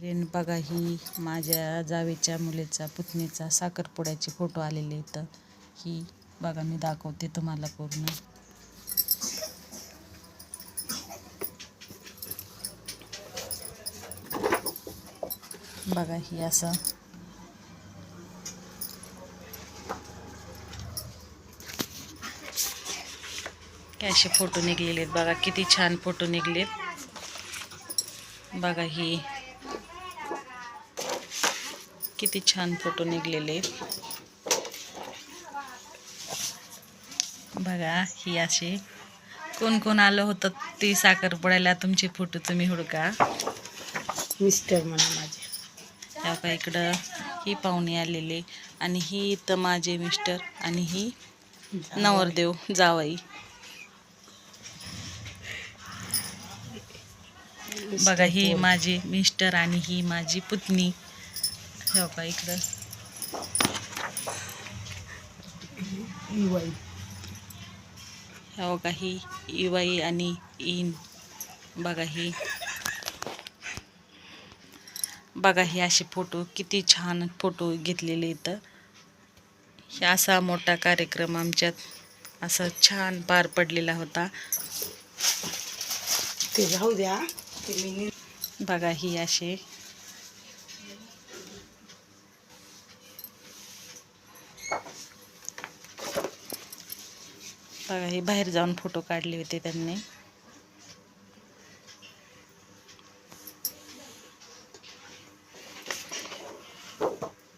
Friend बघा ही माझ्या जावेच्या मुलीचा पुतणीचा साखरपुड्याचे फोटो आलेले इथं. ही बघा मी दाखवते तुम्हाला पूर्ण. बघा ही असं. हे असे फोटो निघलेले आहेत? बघा किती छान फोटो निघलेत. बघा ही. किती छान फोटो निघलेले. बघा ही असे कोण कोण आलं होतं ती साखरपुड्याला तुमचे फोटो तुम्ही हुडका. मिस्टर म्हणा माझे. त्या का इकडं ही पाहुणे आलेले. आणि ही इथं माझे मिस्टर आणि ही नवरदेव जावई. बघा ही माझी मिस्टर आणि ही माझी पुतणी. हो का इकडं? हो का ही इवाई आणि इन. बघा ही. बघा हे असे फोटो किती छान फोटो घेतलेले इथं. हे असा मोठा कार्यक्रम आमच्यात असा छान पार पडलेला होता. ते राहू द्या. बघा ही असे बघा हे बाहेर जाऊन फोटो काढले होते त्यांनी.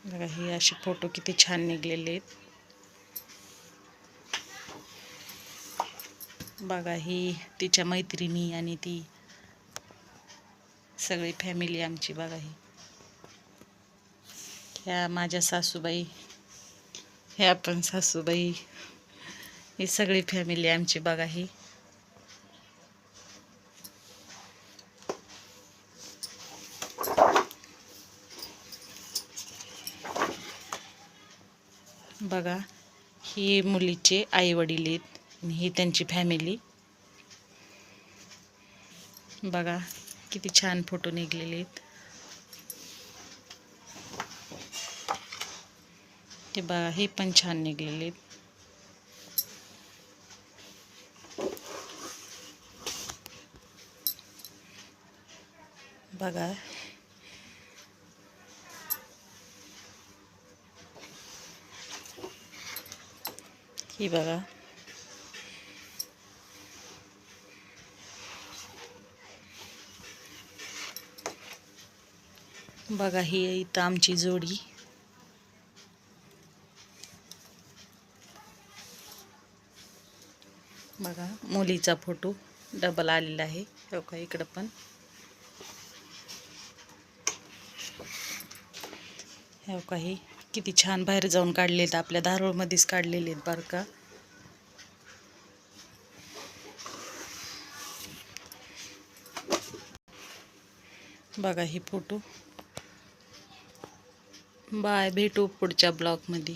बघा हे असे फोटो किती छान निघलेले आहेत. बघा ही तिच्या मैत्रिणी आणि ती सगळी फॅमिली आमची बघा ही. ह्या माझ्या सासूबाई हे आपण सासूबाई ही सगळी फॅमिली आमची बघा ही. बघा ही मुलीचे आई वडील आहेत आणि ही त्यांची फॅमिली बघा किती छान फोटो निघलेले आहेत. ते बघा हे पण छान निघलेले आहेत. बघा. ही बघा. बघा ही इथं आमची जोडी. बघा. मुलीचा फोटो डबल आलेला आहे. हो का इकडं पण. हो का हे किती छान बाहेर जाऊन काढलेत आपल्या धारोळमध्येच काढलेले आहेत बरं का. बघा हे फोटो. बाय भेटू पुढच्या ब्लॉगमध्ये.